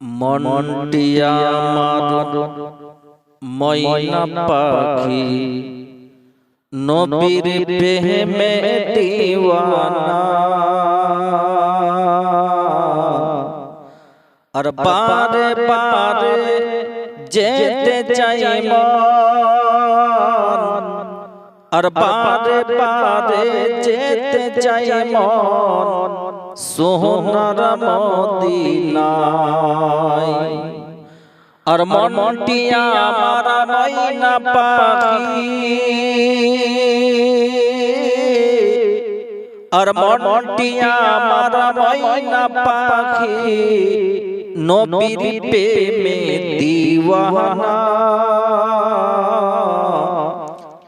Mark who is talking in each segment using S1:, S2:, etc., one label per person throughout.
S1: মনটিয়া ময়না পাখি নবীর প্রেমে দিওয়ানা। আর বারে বারে যেতে চাই মন। আর বারে বারে যেতে চাই মন। সোহনার মদিনায়। আর মনটিয়া আমার ময়না পাখি। আর মনটিয়া আমার ময়না পাখি। নবীর প্রেমে দিওয়ানা।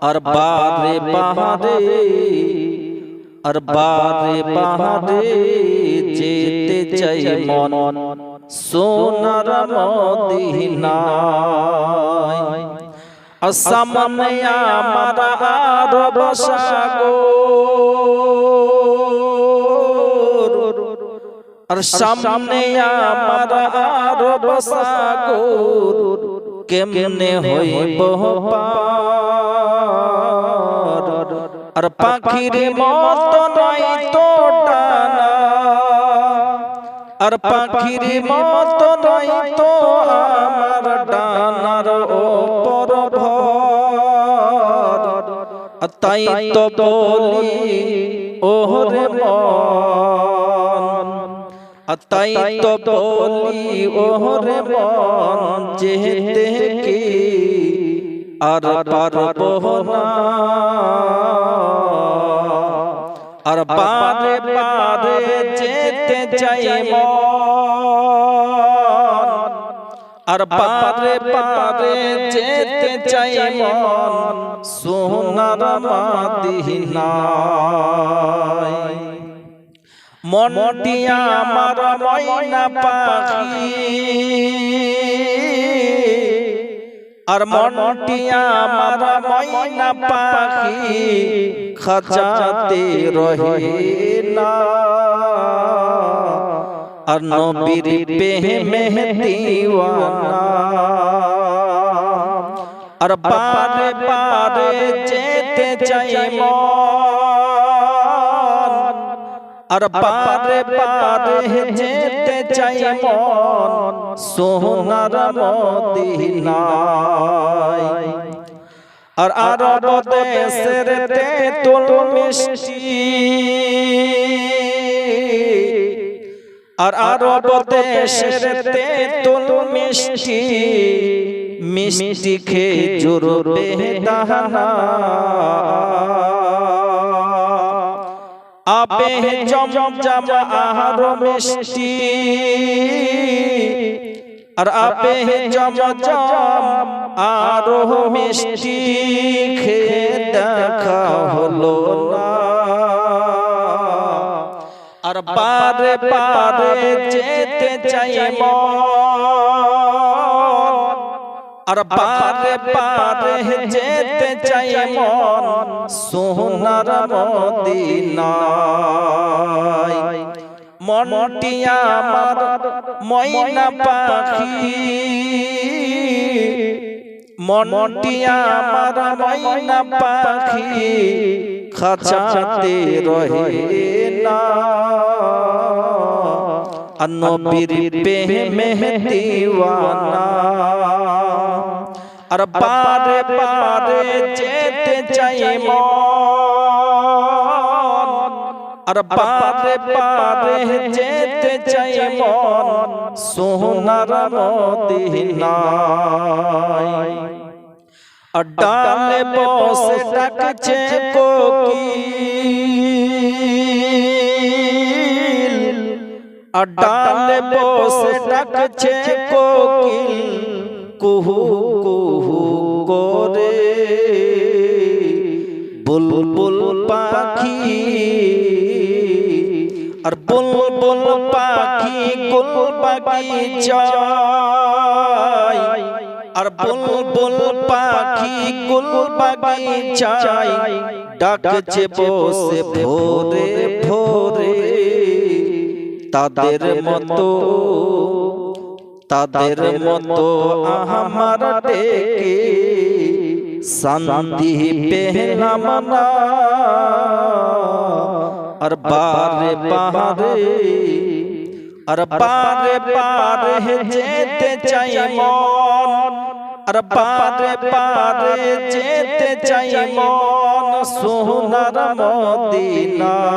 S1: আর বারে বাহারে আর বারে বাহারে যেতে চাই মন সোনার মদিনায় আসামনে আমার আরব সাগর আর সামনে আমার আরব সাগর কেমনে হইব পার আর পাখির মত নাই তো ডানা আর পাখির মত নাই তো আমার ডানার ওপর ভর। তাই তো বলি ওহরে মন। তাই তো বলি ওহরে মন। যেতে কি আর পারব না। আর বারে বারে যেতে চাই মন আর বারে বারে যেতে চাই মন সোনার মাদিনায় মনটিয়া আমার ময়না পাখি। আর মনটিয়া আমার ময়না পাখি খাঁচাতে রহে না আর নবীর প্রেমে দিওয়ানা। আর বারে বারে যেতে চাই মন আর বারে বারে যেতে চাই মন, সোনার মদিনায়। আর আরব দেশের তেতুল মিষ্টি। আর আরব দেশের তেতুল মিষ্টি মিষ্টি খেজুর, বেদানা। আবে জম জম আহার মিষ্টি। আর আবে জম জম আরও মিষ্টি। খেয়ে দেখা হলো না। আর বারে বারে যেতে চাই মন আর বারে বারে যেতে চাই মন। সোনার মদিনায়। মনটিয়া আমার ময়না পাখি। মনটিয়া আমার ময়না পাখি। খাঁচাতে রহে না। আর নবীর প্রেমে দিওয়ানা আর বারে বারে যেতে চাই মন আর বারে বারে যেতে চাই মন সোনার মদিনায় আর ডালে বসে ডাকছে কোকিল আর ডালে বসে ডাকছে কোকিল, কুহু কুহু করে। বুলবুল পাখি আর বুলবুল পাখি গুল বাগিচায় আর বুলবুল পাখি গুল বাগিচায় ডাকছে বসে ভোরে ভোরে। তাদের মতো তাদের মতো আমার ডেকে শান্তি পেলাম না আর বারে বারে আর বারে বারে যেতে চাই মন আর বারে বারে যেতে চাই মন সোনার মদিনায়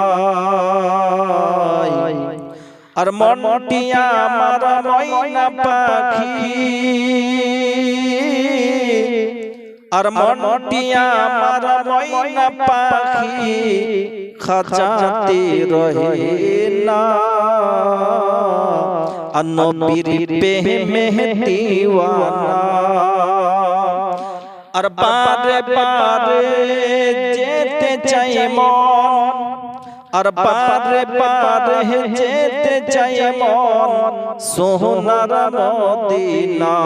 S1: আর মনটি আমার ময়না পাখি। আর মনটি আমার ময়না পাখি খাঁচাতে রহে না। আর নবীর প্রেমে দিওয়ানা আর বারে বারে যেতে চাই মন। আর বারে বারে যেতে চাই মন সোনার মদিনায়।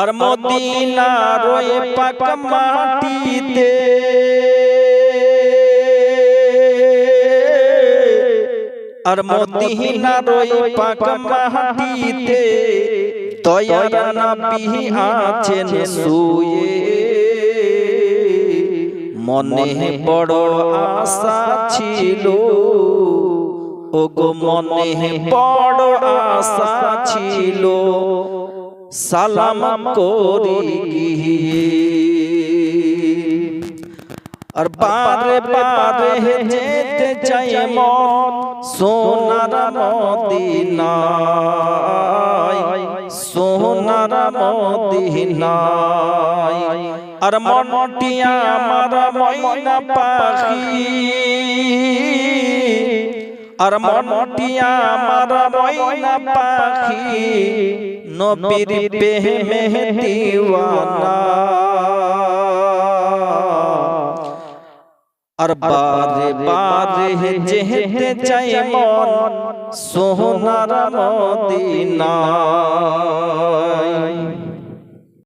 S1: আর মদিনার ওই পাক মাটিতে আর মদিনার ওই পাক মাটিতে তয়ার নবী আছেন শুয়ে। মনে বড় আশা ছিল। ও গো মনে বড় আশা ছিল। সালাম করি আর বারে বারে যেতে চাই মন সোনার মদিনায় সোনার মদিনায়। আর মনটি আমার ময়না পাখি আর মনটি আমার পাখি নবীর প্রেমে দিওয়ানা। আর বারে বারে যেতে চাই মন সোনার মদিনায়